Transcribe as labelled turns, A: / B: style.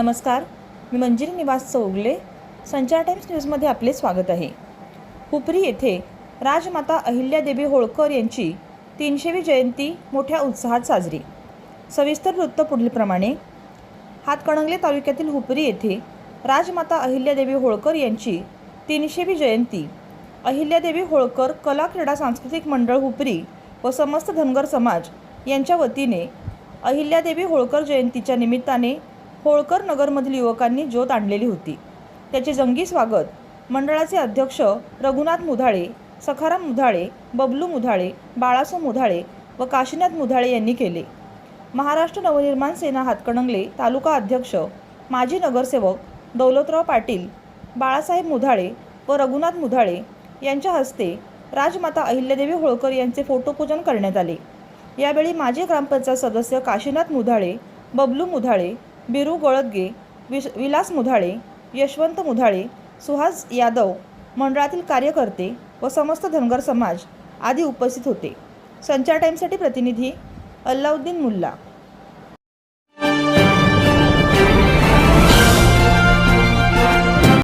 A: नमस्कार. मी मंजिरी निवास चौगले. संचार टाइम्स न्यूजमध्ये आपले स्वागत आहे. हुपरी येथे राजमाता अहिल्यादेवी होळकर यांची तीनशेवी जयंती मोठ्या उत्साहात साजरी. सविस्तर वृत्त पुढीलप्रमाणे. हातकणंगले तालुक्यातील हुपरी येथे राजमाता अहिल्यादेवी होळकर यांची तीनशेवी जयंती. अहिल्यादेवी होळकर कला क्रीडा सांस्कृतिक मंडळ हुपरी व समस्त धनगर समाज यांच्या वतीने अहिल्यादेवी होळकर जयंतीच्या निमित्ताने होळकर नगरमधील युवकांनी ज्योत आणलेली होती. त्याचे जंगी स्वागत मंडळाचे अध्यक्ष रघुनाथ मुधाळे सखाराम मुधाळे बबलू मुधाळे बाळासो मुधाळे व काशीनाथ मुधाळे यांनी केले. महाराष्ट्र नवनिर्माण सेना हातकणंगले तालुका अध्यक्ष माजी नगरसेवक दौलतराव पाटील बाळासाहेब मुधाळे व रघुनाथ मुधाळे यांच्या हस्ते राजमाता अहिल्यादेवी होळकर यांचे फोटोपूजन करण्यात आले. यावेळी माजी ग्रामपंचायत सदस्य काशीनाथ मुधाळे बबलू मुधाळे बिरू गोळदगे विश विलास मुधाळे यशवंत मुधाळे सुहास यादव मंडळातील कार्यकर्ते व समस्त धनगर समाज आदी उपस्थित होते. संचार टाईमसाठी प्रतिनिधी अल्लाउद्दीन मुल्ला.